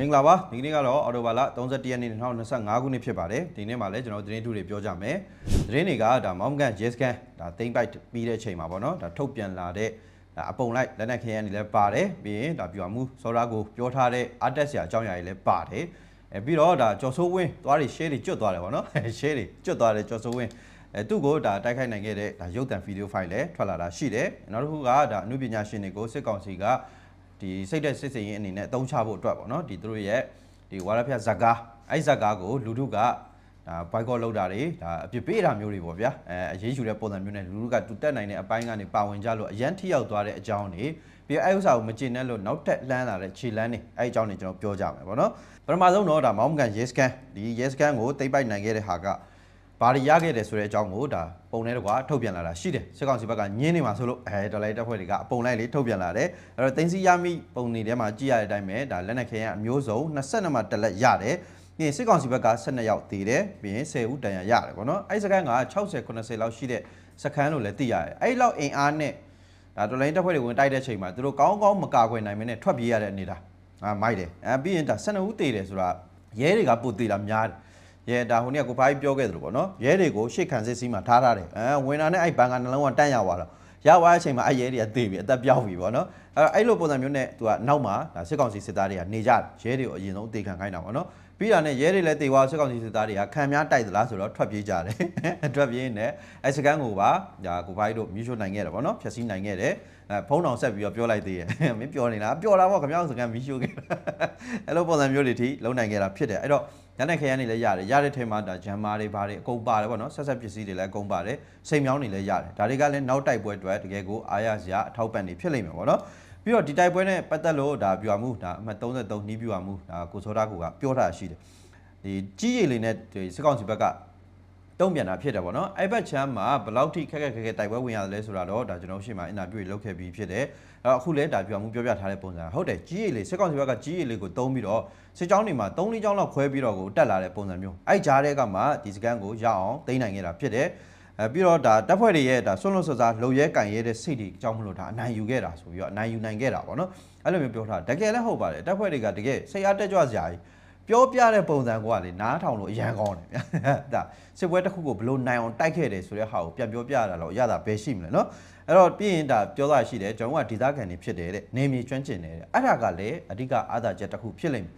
မင်္ဂလာပါဒီနေ့ကတော့အော်တိုဘာလ31ရက်နေ့2025ခုနှစ်ဖြစ်ပါတယ်ဒီနေ့မှာလည်းကျွန်တော်တို့သတင်းထုတွေပြောကြမယ်သတင်းတွေကဒါမောင်ကန်ရဲစကန်ဒါသိမ့်ပိုက်ပြီးတဲ့အချိန်မှာပေါ့နော်ဒါထုတ်ပြန်လာတဲ့ဒါအပုံလိုက်လက်နက်ခဲယမ်းတွေလည်းပါတယ်ပြီးရင်ဒါပြွာမှုစောရာကိုပြောထားတဲ့အာတက်ဆရာအကြောင်းအရာတွေလည်းပါတယ်အဲပြီးတော့ဒါကျော်စိုးဝင်းသွားတွေ share တွေကျွတ်သွားတယ်ပေါ့နော် share တွေကျွတ်သွားတယ်ကျော်စိုးဝင်းအဲသူ့ကိုဒါတိုက်ခိုက်နိုင်ခဲ့တဲ့ဒါရုပ်သံဗီဒီယိုဖိုင်လည်းထွက်လာတာရှိတယ်နောက်တစ်ခုကဒါအမှုပညာရှင်တွေကိုစစ်ကောင်စီက ဒီစိတ်သက်စစ်စင်ရင်အနေနဲ့အသုံးချဖို့အတွက်ပေါ့နော်ဒီသူတို့ရဲ့ဒီဝါရဖျက်ဇကားအဲ့ဇကားကိုလူထုကဒါဘိုက်ကော့လောက်တာတွေဒါအပြစ်ပေးတာမျိုးတွေပေါ့ဗျာအဲအရေးယူတဲ့ပုံစံမျိုးနဲ့လူထုကတူတက်နိုင်တဲ့အပိုင်းကနေပါဝင်ကြလို့အရန်ထိရောက်သွားတဲ့အကြောင်းတွေပြီးတော့အဲ့ဥစ္စာကိုမကျင်တဲ့လို့နောက်ထပ်လှမ်းလာတဲ့ခြေလမ်းတွေအဲ့အကြောင်းတွေကျွန်တော်ပြောကြမယ်ပေါ့နော်ပထမဆုံးတော့ဒါမောင်းကန်ရဲစကန်ဒီရဲစကန်ကိုတိတ်ပိုက်နိုင်ခဲ့တဲ့ဟာက ဘာတွေရခဲ့တယ်ဆိုတဲ့အကြောင်းကိုဒါပုံနဲ့တကွာထုတ်ပြန်လာတာရှိတယ်စစ်ကောင်စီဘက်ကညင်းနေမှာဆိုလို့အဲတော်လိုက်တက်ဖွဲ့တွေကအပုံလိုက်လေးထုတ်ပြန်လာတယ်အဲ့တော့တင်းစီရမိပုံနေထဲမှာကြည့်ရတဲ့အတိုင်းပဲဒါလက်နက်ခဲယမ်းအမျိုးစုံ22မှာတက်လက်ရတယ်ပြီးရင်စစ်ကောင်စီဘက်က12ရောက်သေးတယ်ပြီးရင်10ဦးတန်ရရတယ်ပေါ့နော်အဲ့စကန်က60 90လောက်ရှိတဲ့စခန်းလို့လည်းသိရတယ်အဲ့လောက်အင်အားနဲ့ဒါတော်လိုင်းတက်ဖွဲ့တွေဝင်တိုက်တဲ့ချိန်မှာသူတို့ကောင်းကောင်းမကာကွယ်နိုင်မင်းနဲ့ထွက်ပြေးရတဲ့အနေဒါအာမိုက်တယ်အဲပြီးရင်ဒါ12ဦးသေးတယ်ဆိုတာရဲတွေကပိုသေးတာများတယ် ရဲဒါဟိုနေ့ကကိုဖိုင်းပြောခဲ့သလိုပေါ့နော်ရဲတွေကိုရှေ့ခံစစ်စီးမှာထားထားတယ်အဲဝင်တာနဲ့အဲ့ဘန်ကနှလုံးကတန့်ရသွားတော့ရသွားတဲ့အချိန်မှာအဲ့ရဲတွေကသေပြီအသက်ပြောက်ပြီပေါ့နော်အဲ့အဲ့လိုပုံစံမျိုးနဲ့သူကနောက်မှာဒါစစ်ကောင်စီစစ်သားတွေကနေကြရဲတွေကိုအရင်ဆုံးအသေးခံခိုင်းတာပေါ့နော်ပြီးတာနဲ့ရဲတွေလည်းတေသွားစစ်ကောင်စီစစ်သားတွေကခံများတိုက်သလားဆိုတော့ထွက်ပြေးကြတယ်ထွက်ပြေးနေအဲ့စကန်ကိုပါဒါကိုဖိုင်းတို့မြူးရှိုးနိုင်ခဲ့တယ်ပေါ့နော်ဖြည့်ဆည်းနိုင်ခဲ့တယ်အဲဖုန်းတော်ဆက်ပြီးတော့ပြောလိုက်သေးတယ်မင်းပြောနေလားပြောတာပေါ့ခမောက်စကန်မီးရှိုးခဲ့အဲ့လိုပုံစံမျိုးတွေထိလုံနိုင်ခဲ့တာဖြစ်တယ်အဲ့တော့ ညနေခရမ်းနေလည်းရတယ်ရတဲ့ထဲမှာဒါဂျမ်မာတွေဘာတွေအကုန်ပါတယ်ပေါ့နော်ဆက်ဆက်ပစ္စည်းတွေလည်းအကုန်ပါတယ်စိတ်မြောင်းတွေလည်းရတယ်ဒါတွေကလည်းနောက်တိုက်ပွဲအတွက်တကယ်ကိုအားရစရာအထောက်ပံ့တွေဖြစ်လိမ့်မယ်ပေါ့နော်ပြီးတော့ဒီတိုက်ပွဲနဲ့ပတ်သက်လို့ဒါပြောမှုဒါအမှတ်33နီးပြောမှုဒါကိုစောတာကိုကပြောထားရှိတယ်ဒီကြီးရည်လေးနဲ့ဒီစစ်ကောင်စီဘက်က တုံ့ပြန်တာဖြစ်တယ်ပေါ့နော်အဲ့ဘက်ချမ်းမှာဘယ်လောက်ထိခက်ခက်ခက်ခက်တိုက်ပွဲဝင်ရတယ်လဲဆိုတာတော့ဒါကျွန်တော်ရှေ့မှာအင်တာဗျူးတွေလုပ်ခဲ့ပြီးဖြစ်တယ်အဲ့တော့အခုလဲဒါပြောမှုပြောပြထားတဲ့ပုံစံဟုတ်တယ်ကြီးရည်လေးစစ်ကောင်စီဘက်ကကြီးရည်လေးကိုတုံးပြီးတော့စစ်ကြောင်းတွေမှာ3လေးကြောင်းလောက်ခွဲပြီးတော့ကိုတက်လာတဲ့ပုံစံမျိုးအဲ့ကြားတဲ့ကမှဒီစကန်ကိုရအောင်သိမ်းနိုင်ခဲ့တာဖြစ်တယ်အဲပြီးတော့ဒါတပ်ဖွဲ့တွေရဲ့ဒါဆွန့်လွတ်ဆွစားလှုပ်ရဲကင်ရဲတဲ့စိတ်တွေအကြောင်းမလို့ဒါအနိုင်ယူခဲ့တာဆိုပြီးတော့အနိုင်ယူနိုင်ခဲ့တာပေါ့နော်အဲ့လိုမျိုးပြောထားတကယ်လည်းဟုတ်ပါတယ်တပ်ဖွဲ့တွေကတကယ်စိတ်အားတက်ကြွစရာကြီး ပြောပြတဲ့ပုံစံကလေနားထောင်လို့အရန်ကောင်းတယ်ဗျာဒါစစ်ပွဲတစ်ခုကိုဘလို့နိုင်အောင်တိုက်ခဲ့တယ်ဆိုတဲ့ဟာကိုပြန်ပြောပြရတာတော့ရတာပဲရှိမလဲနော်အဲ့တော့ပြီးရင်ဒါပြောတာရှိတယ်ကျွန်တော်ကဒေသခံတွေဖြစ်တယ်တဲ့နေမြေကျွမ်းကျင်တယ်တဲ့အဲ့ဒါကလည်းအဓိကအာသာချက်တစ်ခုဖြစ်လိမ့်မယ်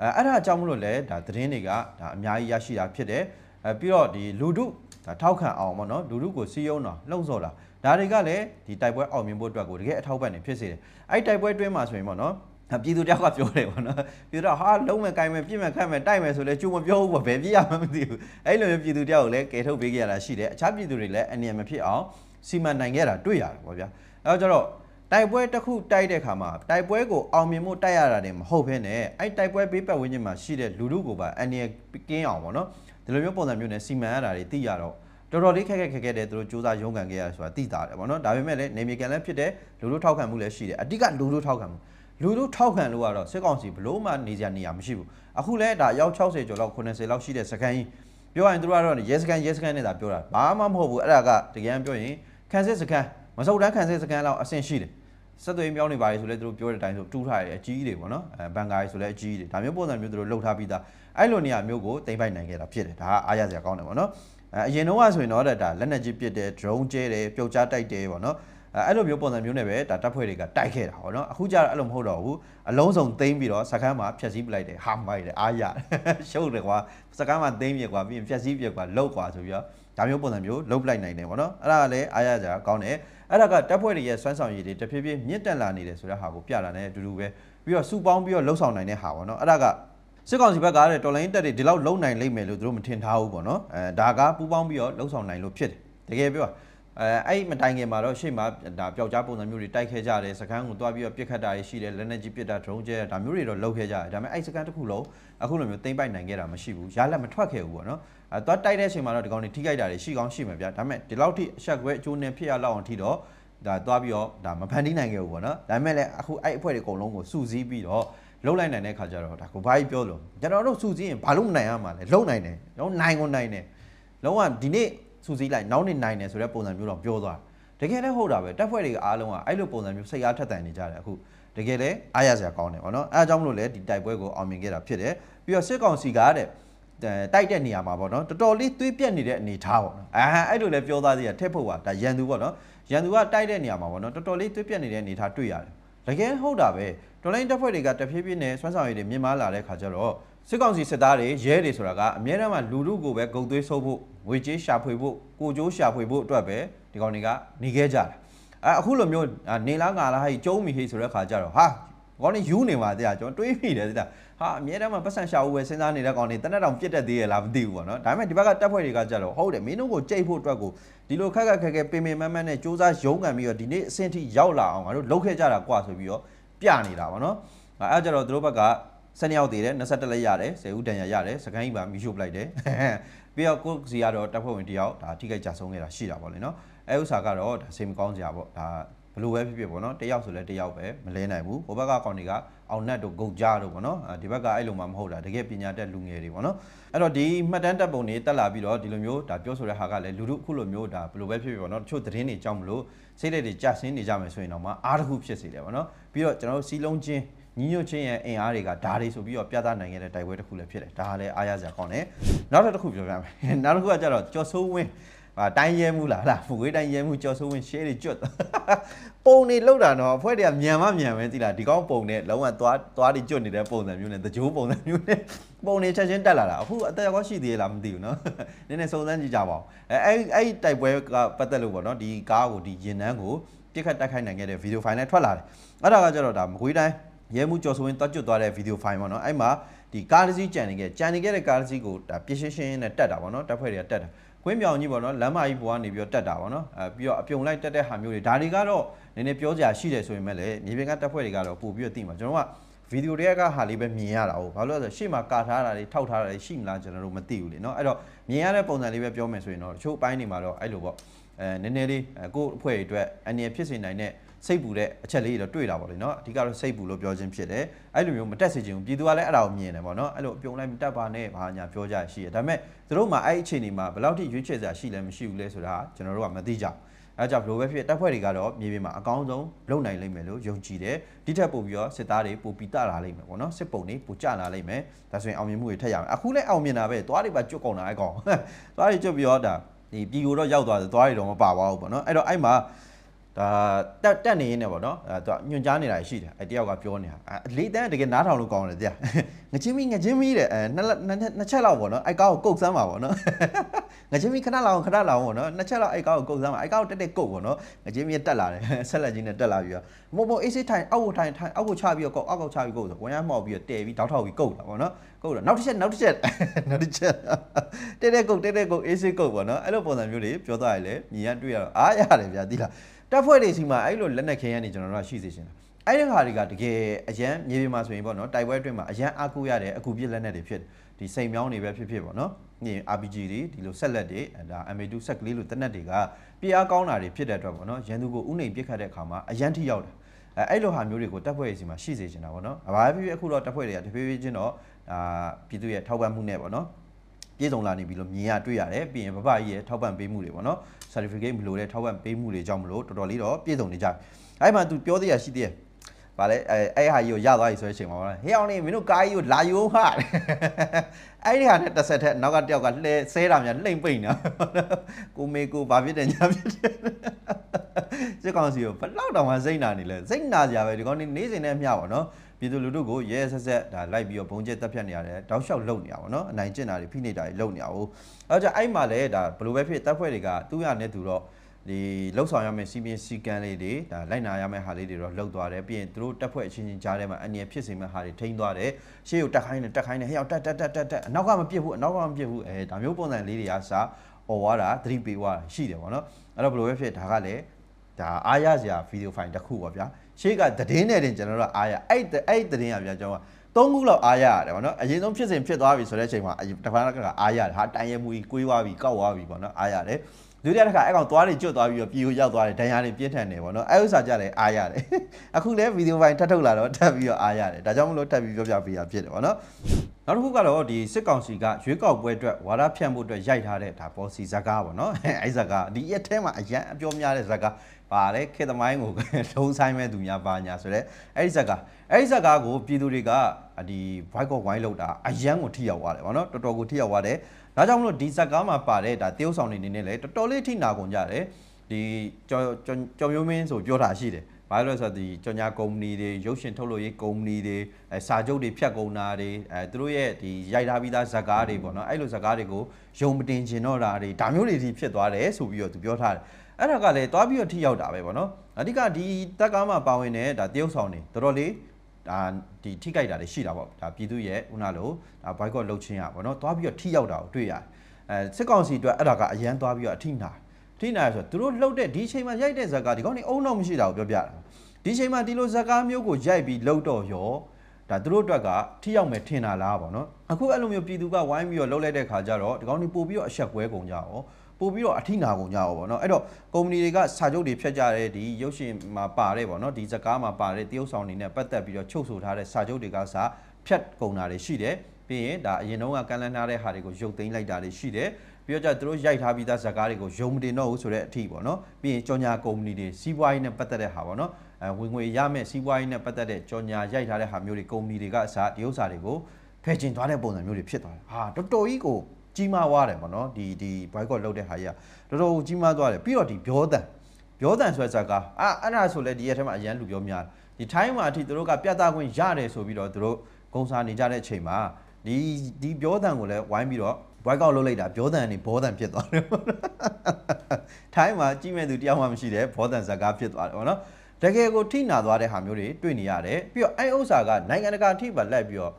အဲအဲ့ဒါအကြောင်းမလို့လဲဒါသတင်းတွေကဒါအများကြီးရရှိတာဖြစ်တယ်အဲပြီးတော့ဒီလူတုဒါထောက်ခံအောင်ပေါ့နော်လူတုကိုစီးယုံတာလှုံ့ဆော်တာဒါတွေကလည်းဒီတိုက်ပွဲအောင်မြင်ဖို့အတွက်ကိုတကယ်အထောက်ပံ့နေဖြစ်စေတယ်အဲ့တိုက်ပွဲတွင်းမှာဆိုရင်ပေါ့နော် ပြည်သူတယောက်ကပြောတယ်ပေါ့နော်ပြည်သူတော့ဟာလုံးမဲ့ကိုင်းမဲ့ပြစ်မဲ့ခတ်မဲ့တိုက်မဲ့ဆိုလဲကျုံမပြောဘူးပေါ့ဘယ်ပြစ်ရမှမသိဘူးအဲ့လိုမျိုးပြည်သူတယောက်ကိုလည်းကယ်ထုတ်ပေးခဲ့ရတာရှိတယ်အခြားပြည်သူတွေလည်းအနေနဲ့မဖြစ်အောင်စီမံနိုင်ခဲ့တာတွေ့ရတယ်ပေါ့ဗျာအဲတော့ကျတော့တိုက်ပွဲတစ်ခုတိုက်တဲ့ခါမှာတိုက်ပွဲကိုအောင်မြင်မှုတိုက်ရတာတွေမဟုတ်ဘဲနဲ့အဲ့တိုက်ပွဲပေးပတ်ဝန်းကျင်မှာရှိတဲ့လူထုကိုပါအနေနဲ့ကင်းအောင်ပေါ့နော်ဒီလိုမျိုးပုံစံမျိုးနဲ့စီမံရတာတွေသိရတော့တော်တော်လေးခက်ခက်ခက်ခက်တဲ့သူတို့စူးစမ်းရုန်းကန်ခဲ့ရတယ်ဆိုတာသိတာတယ်ပေါ့နော်ဒါပေမဲ့လည်းနေမြေကန်လည်းဖြစ်တယ်လူထုထောက်ခံမှုလည်းရှိတယ်အဓိကလူထုထောက်ခံမှု လူထုထောက်ခံလို့ကတော့စစ်ကောင်စီဘလို့မှနေကြနေရမရှိဘူးအခုလဲဒါရောက်60ကျော်လောက်90လောက်ရှိတဲ့စကန်ကြီးပြောရရင်တို့ကတော့ရဲစကန်ရဲစကန်နဲ့သာပြောတာဘာမှမဟုတ်ဘူးအဲ့ဒါကတကယ်ပြောရင်ခန်းစစ်စကန်မစုံတန်းခန်းစစ်စကန်လောက်အဆင့်ရှိတယ်ဆက်သွေးမြောင်းနေပါလေဆိုလဲသူတို့ပြောတဲ့အတိုင်းဆိုတူးထားတယ်အကြီးတွေပေါ့နော်အဲဘန်ကာရီဆိုလဲအကြီးတွေဒါမျိုးပုံစံမျိုးသူတို့လှုပ်ထားပြီးသားအဲ့လိုနေရာမျိုးကိုတင်ပိုက်နိုင်ခဲ့တာဖြစ်တယ်ဒါကအားရစရာကောင်းတယ်ပေါ့နော်အဲအရင်တော့ကဆိုရင်တော့ဒါလက်နက်ကြီးပစ်တယ် drone ကျဲတယ်ပြုတ်ချတိုက်တယ်ပေါ့နော် အဲ့လိုမျိုးပုံစံမျိုးနဲ့ပဲဒါတပ်ဖွဲ့တွေကတိုက်ခဲ့တာပေါ့နော်အခုကျတော့အဲ့လိုမဟုတ်တော့ဘူးအလုံးစုံသိမ်းပြီးတော့စကမ်းမှာဖြက်စီးပလိုက်တယ်ဟာမိုက်တယ်အားရရှုပ်တယ်ကွာစကမ်းမှာသိမ်းပြကွာပြီးရင်ဖြက်စီးပြကွာလောက်ကွာဆိုပြီးတော့ဒါမျိုးပုံစံမျိုးလုတ်ပလိုက်နိုင်တယ်ပေါ့နော်အဲ့ဒါကလည်းအားရကြကောင်းတယ်အဲ့ဒါကတပ်ဖွဲ့တွေရဲ့စွမ်းဆောင်ရည်တွေတဖြည်းဖြည်းမြင့်တက်လာနေတယ်ဆိုတဲ့ဟာကိုပြတာနဲ့အတူတူပဲပြီးတော့စူပေါင်းပြီးတော့လှုပ်ဆောင်နိုင်တဲ့ဟာပေါ့နော်အဲ့ဒါကစစ်ကောင်စီဘက်ကတဲ့တော်လိုင်းတက်တွေဒီလောက်လုံနိုင်လိမ့်မယ်လို့သူတို့မထင်ထားဘူးပေါ့နော်အဲဒါကပူပေါင်းပြီးတော့လှုပ်ဆောင်နိုင်လို့ဖြစ်တယ်တကယ်ပြော အဲအဲ့မတိုင်ခင်မှာတော့ရှေ့မှာဒါပျောက်ကြားပုံစံမျိုးတွေတိုက်ခဲကြတယ်စကန်းကိုတွားပြီးတော့ပြစ်ခတ်တာရှိတယ်လက်နက်ကြီးပစ်တာ drone ကျဲတာမျိုးတွေတော့လုပ်ခဲ့ကြတယ်ဒါပေမဲ့အဲ့စကန်းတစ်ခုလုံးအခုလိုမျိုးသိမ့်ပိုက်နိုင်ခဲ့တာမရှိဘူးရလက်မထွက်ခဲ့ဘူးပေါ့နော်အဲတွားတိုက်တဲ့အချိန်မှာတော့ဒီကောင်တွေထိခိုက်တာတွေရှိကောင်းရှိမှာဗျာဒါပေမဲ့ဒီလောက်ထိအဆက်ကွဲအကျိုးနဲ့ဖြစ်ရလောက်အောင်ထိတော့ဒါတွားပြီးတော့ဒါမဖန်တီးနိုင်ခဲ့ဘူးပေါ့နော်ဒါပေမဲ့လည်းအခုအဲ့အဖွဲ့တွေအကုန်လုံးကိုစုစည်းပြီးတော့လုံလိုက်နိုင်တဲ့ခါကျတော့ဒါကိုဘာကြီးပြောလို့ကျွန်တော်တို့စုစည်းရင်ဘာလို့မနိုင်ရမှာလဲလုံနိုင်တယ်ကျွန်တော်နိုင်ကိုနိုင်တယ်လုံးဝဒီနေ့ စူးစီးလိုက်နောက်နေနိုင်တယ်ဆိုတဲ့ပုံစံမျိုးတော့ပြောသွားတကယ်လည်းဟုတ်တာပဲတက်ဖွဲ့တွေကအားလုံးကအဲ့လိုပုံစံမျိုးစိတ်အားထက်သန်နေကြတယ်အခုတကယ်လည်းအားရစရာကောင်းတယ်ပေါ့နော်အဲအကြောင်းမလို့လည်းဒီတိုက်ပွဲကိုအောင်မြင်ခဲ့တာဖြစ်တယ်ပြီးတော့စစ်ကောင်စီကတဲ့တိုက်တဲ့နေရာမှာပေါ့နော်တော်တော်လေးသွေးပြက်နေတဲ့အနေထားပေါ့နော်အာအဲ့လိုလည်းပြောသားသေးရထက်ဖို့ပါဒါရန်သူပေါ့နော်ရန်သူကတိုက်တဲ့နေရာမှာပေါ့နော်တော်တော်လေးသွေးပြက်နေတဲ့အနေထားတွေ့ရတယ်တကယ်ဟုတ်တာပဲတော်လိုင်းတပ်ဖွဲ့တွေကတဖြည်းဖြည်းနဲ့ဆွမ်းဆောင်ရည်တွေမြင်မာလာတဲ့ခါကျတော့ စစ်ကောင်စီစစ်သားတွေရဲတွေဆိုတာကအများအားမှလူလူကိုပဲဂုံသွေးဆုပ်ဖို့ငွေကြေးရှာဖွေဖို့ကိုကြိုးရှာဖွေဖို့အတွက်ပဲဒီကောင်တွေကနေခဲ့ကြတာအဲအခုလိုမျိုးနေလားငါလားဟဲ့ကျုံးမိဟိဆိုတဲ့ခါကျတော့ဟာကောင်တွေယူနေပါတဲ့ကျွန်တော်တွေးမိတယ်တဲ့ဟာအများအားမှပတ်စံရှာဖို့ပဲစဉ်းစားနေတဲ့ကောင်တွေတနက်တောင်ပြစ်တတ်သေးရလားမသိဘူးပေါ့နော်ဒါပေမဲ့ဒီဘက်ကတပ်ဖွဲ့တွေကကြတော့ဟုတ်တယ်မင်းတို့ကိုကြိတ်ဖို့အတွက်ကိုဒီလိုခက်ခက်ခက်ခဲပင်ပင်မန်းမန်းနဲ့စူးစမ်းရုန်းကန်ပြီးတော့ဒီနေ့အဆင့်ထိရောက်လာအောင်ငါတို့လုပ်ခဲ့ကြတာကွာဆိုပြီးတော့ပြနေတာပေါ့နော်အဲကြတော့သူတို့ဘက်က စနေရောက်သေးတယ်21လက်ရတယ်10ဦးတန်ရရတယ်စကိုင်းပါမီရှို့ပလိုက်တယ်ပြီးတော့ကိုစီကတော့တပ်ဖွဲ့ဝင်တယောက်ဒါထိခိုက်ကြဆုံးခဲ့တာရှိတာပေါ့လေနော်အဲဥစ္စာကတော့ဒါစေမကောင်းစရာပေါ့ဒါဘလို့ပဲဖြစ်ဖြစ်ပေါ့နော်တယောက်ဆိုလဲတယောက်ပဲမလဲနိုင်ဘူးဟိုဘက်ကကောင်တွေကအောင်နတ်တို့ဂုတ်ကြားတို့ပေါ့နော်ဒီဘက်ကအဲ့လိုမှမဟုတ်တာတကယ်ပညာတတ်လူငယ်တွေပေါ့နော်အဲ့တော့ဒီမှတ်တမ်းတပ်ပုံတွေတက်လာပြီးတော့ဒီလိုမျိုးဒါပြောဆိုတဲ့ဟာကလည်းလူတို့အခုလိုမျိုးဒါဘလို့ပဲဖြစ်ဖြစ်ပေါ့နော်တချို့သတင်းတွေကြောက်မလို့စိတ်လက်တွေကြဆင်းနေကြမယ်ဆိုရင်တော့မှအားတစ်ခုဖြစ်စေတယ်ပေါ့နော်ပြီးတော့ကျွန်တော်တို့စီလုံးချင်း ညီညွတ်ခြင်းရဲ့အင်အားတွေကဒါတွေဆိုပြီးတော့ပြသနိုင်ခဲ့တဲ့တိုက်ပွဲတစ်ခုလည်းဖြစ်တယ်ဒါကလည်းအားရစရာကောင်းတယ်နောက်တစ်ခုပြောပြမယ်နောက်တစ်ခုကကျတော့ကျော်စိုးဝင်းဟာတိုင်းရဲမှုလားလားမကွေးတိုင်းရဲမှုကျော်စိုးဝင်းရှဲတွေကျွတ်ပုံနေလောက်တာတော့အဖွဲ့တွေကမြန်မမြန်ပဲသိလားဒီကောင်းပုံနဲ့လုံးဝသွားသွားတွေကျွတ်နေတဲ့ပုံစံမျိုးနဲ့တကြိုးပုံစံမျိုးနဲ့ပုံနေချက်ချင်းတက်လာတာအခုအသက်ရောရှိသေးလားမသိဘူးเนาะနည်းနည်းစုံစမ်းကြည့်ကြပါဦးအဲအဲ့အဲ့တိုက်ပွဲကပတ်သက်လို့ပေါ့နော်ဒီကားကိုဒီရင်နှန်းကိုပြစ်ခတ်တက်ခိုင်းနိုင်ခဲ့တဲ့ဗီဒီယိုဖိုင်လည်းထွက်လာတယ်အဲ့ဒါကကျတော့ဒါမကွေးတိုင်း ရဲမှုကျော်ဆိုရင်တွတ်ကျွတ်သွားတဲ့ဗီဒီယိုဖိုင်ပေါ့နော်အဲ့မှာဒီကားတစ်စီးကြံနေခဲ့ကြံနေခဲ့တဲ့ကားတစ်စီးကိုဒါပြရှင်းရှင်းနဲ့တက်တာပေါ့နော်တက်ဖွဲ့တွေကတက်တာကွင်းပြောင်ကြီးပေါ့နော်လမ်းမကြီးပေါ်ကနေပြီးတော့တက်တာပေါ့နော်အဲပြီးတော့အပြုံလိုက်တက်တဲ့ဟာမျိုးတွေဒါတွေကတော့နည်းနည်းပြောကြရှိတယ်ဆိုရင်မဲ့လေမြေပြင်ကတက်ဖွဲ့တွေကတော့ပို့ပြီးတော့သိမှာကျွန်တော်ကဗီဒီယိုတွေကဟာလေးပဲမြင်ရတာဟုတ်ဘာလို့လဲဆိုရှေ့မှာကာထားတာတွေထောက်ထားတာတွေရှိမလားကျွန်တော်တို့မသိဘူးလေเนาะအဲ့တော့မြင်ရတဲ့ပုံစံလေးပဲပြောမယ်ဆိုရင်တော့တချို့အပိုင်းတွေမှာတော့အဲ့လိုပေါ့အဲနည်းနည်းလေးကိုယ့်အဖွဲ့အတွက်အနေဖြစ်စေနိုင်တဲ့ စိတ်ပူတဲ့အချက်လေးတွေတော့တွေ့တာပေါ့လေနော်အဓိကတော့စိတ်ပူလို့ပြောခြင်းဖြစ်တယ်အဲ့လိုမျိုးမတက်စေချင်ဘူးပြည်သူကလည်းအဲ့ဒါကိုမြင်တယ်ပေါ့နော်အဲ့လိုအပြုံလိုက်မတက်ပါနဲ့ဘာညာပြောကြရှိတယ်ဒါပေမဲ့သူတို့မှအဲ့အခြေအနေမှာဘယ်လောက်ထိရွေးချယ်စရာရှိလဲမရှိဘူးလဲဆိုတာကျွန်တော်တို့ကမသိကြဘူးအဲကြောင့်ဘလိုပဲဖြစ်တပ်ဖွဲ့တွေကတော့မြေပြင်မှာအကောင်းဆုံးလုပ်နိုင်လိမ့်မယ်လို့ယုံကြည်တယ်ဒီထက်ပိုပြီးတော့စစ်သားတွေပိုပြီးတလာလိမ့်မယ်ပေါ့နော်စစ်ပုံတွေပိုကျလာလိမ့်မယ်ဒါဆိုရင်အောင်မြင်မှုတွေထက်ရမယ်အခုလည်းအောင်မြင်တာပဲသွားတွေပါကျွတ်ကုန်တာအကောင်သွားတွေကျွတ်ပြီးတော့ဒါဒီပြည်ကိုတော့ရောက်သွားတယ်သွားတွေတော့မပါပါဘူးပေါ့နော်အဲ့တော့အဲ့မှာ ဒါတက်တက်နေရင်းနဲ့ပေါ့နော်အဲသူညွန်ကြားနေတာရှိတယ်အဲတယောက်ကပြောနေတာအလေးတန်းတကယ်နားထောင်လို့ကောင်းတယ်တရားငချင်းမီငချင်းမီတဲ့အဲနှစ်နှစ်ချက်လောက်ပေါ့နော်အဲကောက်ကိုကုတ်စမ်းပါပေါ့နော်ငချင်းမီခဏလောက်ခဏလောက်ပေါ့နော်နှစ်ချက်လောက်အဲကောက်ကိုကုတ်စမ်းပါအဲကောက်တက်တက်ကုတ်ပေါ့နော်ငချင်းမီတက်လာတယ်ဆက်လက်ကြီးနဲ့တက်လာပြီးတော့မို့မို့အေးစိထိုင်အောက်ကိုထိုင်ထိုင်အောက်ကိုချပြီးတော့ကုတ်အောက်ကိုချပြီးကုတ်ဆိုဝင်ရမှောက်ပြီးတော့တဲပြီးတောက်ထောက်ပြီးကုတ်တာပေါ့နော်ကုတ်တော့နောက်တစ်ချက်နောက်တစ်ချက်နောက်တစ်ချက်တဲတဲကုတ်တဲတဲကုတ်အေးစိကုတ်ပေါ့နော်အဲ့လိုပုံစံမျိုးတွေပြောသွားရလေမြင်ရတွေ့ရတော့အားရတယ်ဗျာသိလား တပ်ဖွဲ့တွေစီမှာအဲ့လိုလက်နက်ခဲရန်နေကျွန်တော်တို့ကရှိစေချင်တာအဲ့ဒီဟာတွေကတကယ်အရန်မြေပြင်မှာဆိုရင်ပေါ့နော်တိုက်ပွဲအတွင်းမှာအရန်အားကိုးရတဲ့အကူပြစ်လက်နက်တွေဖြစ်ဒီစိန်မြောင်းတွေပဲဖြစ်ဖြစ်ပေါ့နော်ညင် RPG တွေဒီလိုဆက်လက်တွေဒါ MA2 ဆက်ကလေးလိုတနက်တွေကပြအားကောင်းတာတွေဖြစ်တဲ့အတွက်ပေါ့နော်ရန်သူကိုဥနေပြစ်ခတ်တဲ့အခါမှာအရန်ထိရောက်တယ်အဲအဲ့လိုဟာမျိုးတွေကိုတပ်ဖွဲ့ရေးစီမှာရှိစေချင်တာပေါ့နော်။ဘာဖြစ်ဖြစ်အခုတော့တပ်ဖွဲ့တွေကတဖြည်းဖြည်းချင်းတော့ဒါပြည်သူရဲ့ထောက်ပံ့မှုနဲ့ပေါ့နော်။ပြည်စုံလာနေပြီလို့မြင်ရတွေ့ရတယ်ပြီးရင်ဗဗကြီးရဲ့ထောက်ပံ့ပေးမှုတွေပေါ့နော် certificate မလို့တဲ့ထောက်ပံ့ပေးမှုတွေကြောင့်မလို့တော်တော်လေးတော့ပြည်စုံနေကြအဲ့မှာ तू ပြောသေးရရှိသေးတယ်ဗာလဲအဲအဲ့ဟာကြီးကိုရသွားပြီဆိုတဲ့အချိန်မှာဟဲ့အောင်နေမင်းတို့ကားကြီးကိုလာယိုးဟာအဲ့ဒီဟာနဲ့တစ်ဆက်ထက်နောက်ကတယောက်ကလှဲဆဲတာများလှိမ့်ပိတ်နေတာကိုမေကိုဘာဖြစ်တယ်ညာဖြစ်တယ် စစ်ကောင်စီကိုဘလောက်တောင်မှစိတ်နာနေလဲစိတ်နာကြပဲဒီကောင်နေနေစဉ်နဲ့မျှပါနော်ပြည်သူလူထုကိုရဲဆက်ဆက်ဒါလိုက်ပြီးတော့ဘုံကျက်တက်ဖြတ်နေရတယ်တောက်လျှောက်လုံနေရပါတော့အနိုင်ကျင့်တာတွေဖိနေတာတွေလုံနေရအောင်အဲကြောင့်အဲ့မှာလည်းဒါဘလိုပဲဖြစ်တပ်ဖွဲ့တွေကသူ့ရနဲ့သူတော့ဒီလှုပ်ဆောင်ရမယ့်စီးပြင်းစီကန်းလေးတွေဒါလိုက်နာရမယ့်ဟာလေးတွေတော့လှုပ်သွားတယ်ပြီးရင်သူတို့တက်ဖွဲ့အချင်းချင်းကြားထဲမှာအန်ရဖြစ်စေမယ့်ဟာတွေထိန်းသွားတယ်ရှေ့ကိုတက်ခိုင်းတယ်တက်ခိုင်းတယ်ဟဲ့ရောက်တက်တက်တက်တက်တက်အနောက်ကမပြစ်ဘူးအနောက်ကမပြစ်ဘူးအဲဒါမျိုးပုံစံလေးတွေကစားអော်ွားတာသတိပေးွားတာရှိတယ်ပေါ့နော်အဲ့တော့ဘယ်လိုပဲဖြစ်ဒါကလည်း ဒါအားရစရာဗီဒီယိုဖိုင်တစ်ခုပေါ့ဗျာရှေ့ကသတင်းနဲ့တင်ကျွန်တော်တို့အားရအဲ့အဲ့သတင်းရဗျာကျွန်တော်ကသုံးခုလောက်အားရရတယ်ဗောနော်အရင်ဆုံးဖြစ်စဉ်ဖြစ်သွားပြီဆိုတဲ့အချိန်မှာတခါတခါအားရတယ်ဟာတိုင်ရမှုကြီးကွေးသွားပြီကောက်သွားပြီဗောနော်အားရတယ်ဒုတိယတစ်ခါအဲ့ကောင်သွားတွေကျွတ်သွားပြီးတော့ပြည်ကိုရောက်သွားတယ်ဒဏ်ရာတွေပြင်းထန်တယ်ဗောနော်အဲ့ဥစ္စာကြတယ်အားရတယ်အခုလည်းဗီဒီယိုဖိုင်ထပ်ထုတ်လာတော့ထပ်ပြီးတော့အားရတယ်ဒါကြောင့်မလို့ထပ်ပြီးပြောပြပေးရဖြစ်တယ်ဗောနော် နောက်တစ်ခုကတော့ဒီစစ်ကောင်စီကရွေးကောက်ပွဲအတွက်ဝါဒဖြန့်ဖို့အတွက်ရိုက်ထားတဲ့ဒါပေါ်စီဇကားပေါ့နော်အဲ့ဇကားဒီရက်ထဲမှာအရန်အပြောများတဲ့ဇကားပါတယ်ခေတ္တမိုင်းကိုထုံးဆိုင်မဲ့သူများပါညာဆိုတော့အဲ့ဒီဇကားအဲ့ဒီဇကားကိုပြည်သူတွေကဒီ boycott ဝိုင်းလောက်တာအရန်ကိုထိရောက်သွားတယ်ပေါ့နော်တော်တော်ကိုထိရောက်သွားတယ်ဒါကြောင့်မလို့ဒီဇကားမှာပါတဲ့ဒါတရုပ်ဆောင်တွေနေနဲ့လည်းတော်တော်လေးထိနာကုန်ကြတယ်ဒီကျော်ကျော်မျိုးမင်းဆိုပြောတာရှိတယ် ဘာလို့လဲဆိုတော့ဒီကြော်ညာကုမ္ပဏီတွေရုပ်ရှင်ထုတ်လုပ်ရေးကုမ္ပဏီတွေအဲစာချုပ်တွေဖြတ်ကုန်တာတွေအဲသူတို့ရဲ့ဒီရိုက်ထားပြီးသားဇာတ်ကားတွေပေါ့နော်အဲ့လိုဇာတ်ကားတွေကိုယုံမတင်ကျင်တော့တာတွေဒါမျိုးတွေဒီဖြစ်သွားတယ်ဆိုပြီးတော့သူပြောထားတယ်အဲ့ဒါကလည်းတွားပြီးတော့ထိရောက်တာပဲပေါ့နော်အဓိကဒီတက်ကားမှာပါဝင်တဲ့ဒါတရုတ်ဆောင်တွေတော်တော်လေးဒါဒီထိကြိုက်တာတွေရှိတာပေါ့ဒါပြည်သူရဲ့ဦးနာလို့ဒါ boycott လုပ်ခြင်းอ่ะပေါ့နော်တွားပြီးတော့ထိရောက်တာကိုတွေ့ရတယ်အဲစစ်ကောင်စီအတွက်အဲ့ဒါကအရန်တွားပြီးတော့အထိနာထိနာဆိုတော့သူတို့လှုပ်တဲ့ဒီချိန်မှာရိုက်တဲ့ဇာတ်ကားဒီကောင်းနေအုံတော့မရှိတာကိုပြောပြတာ ဒီချိန်မှာဒီလိုဇက်ကားမျိုးကိုရိုက်ပြီးလှုပ်တော့ရောဒါသူတို့အတွက်ကထိရောက်မယ်ထင်တာလားပေါ့နော်အခုအဲ့လိုမျိုးပြည်သူကဝိုင်းပြီးတော့လှုပ်လိုက်တဲ့ခါကျတော့ဒီကောင်းနေပို့ပြီးတော့အဆက်ကွဲကုန်ကြရောပို့ပြီးတော့အထိနာကုန်ကြရောပေါ့နော်အဲ့တော့ကုမ္ပဏီတွေကစာချုပ်တွေဖြတ်ကြတဲ့ဒီရုပ်ရှင်မှာပါတဲ့ပေါ့နော်ဒီဇက်ကားမှာပါတဲ့တရုပ်ဆောင်တွေနဲ့ပတ်သက်ပြီးတော့ချုပ်ဆိုထားတဲ့စာချုပ်တွေကစာဖြတ်ကုန်တာတွေရှိတယ်ပြီးရင်ဒါအရင်တုန်းကကန်လန်းထားတဲ့ဟာတွေကိုရုပ်သိမ်းလိုက်တာတွေရှိတယ်ပြီးတော့ကျသူတို့ရိုက်ထားပြီးသားဇာတ်ကားတွေကိုယုံမတင်တော့ဘူးဆိုတဲ့အထိပေါ့နော်ပြီးရင်ကြော်ညာကုမ္ပဏီတွေစီးပွားရေးနဲ့ပတ်သက်တဲ့ဟာပေါ့နော်အဲ ဝင်ငွေရမယ့်စီးပွားရေးနဲ့ပတ်သက်တဲ့ကြော်ညာရိုက်ထားတဲ့ဟာမျိုးတွေကုမ္ပဏီတွေကအစားဒီဥစ္စာတွေကိုဖယ်ကျင်သွားတဲ့ပုံစံမျိုးတွေဖြစ်သွားတယ်ဟာတော်တော်ကြီးကိုကြီးမားသွားတယ်ပေါ့နော်ဒီဒီ boycott လုပ်တဲ့ဟာကြီးကတော်တော်ကြီးမားသွားတယ်ပြီးတော့ဒီပြောတန်ပြောတန်ဆိုတဲ့ဇာတ်ကားအာအဲ့ဒါဆိုလဲဒီရက်ထဲမှာအရန်လူပြောများဒီထိုင်းမှာအထိသူတို့ကပြတ်သားခွင့်ရတယ်ဆိုပြီးတော့သူတို့ဂုံစားနေကြတဲ့အချိန်မှာဒီဒီပြောတန်ကိုလည်းဝိုင်းပြီးတော့ boycott လုပ်လိုက်တာပြောတန်နေဘောတန်ဖြစ်သွားတယ်ထိုင်းမှာကြီးမဲ့သူတယောက်မှမရှိတဲ့ဘောတန်ဇာတ်ကားဖြစ်သွားတယ်ပေါ့နော် တကယ်ကိုထိနာသွားတဲ့ဟာမျိုးတွေတွေ့နေရတယ်ပြီးတော့အဲဥစ္စာကနိုင်ငံတကာအထိပါလိုက်ပြီးတော့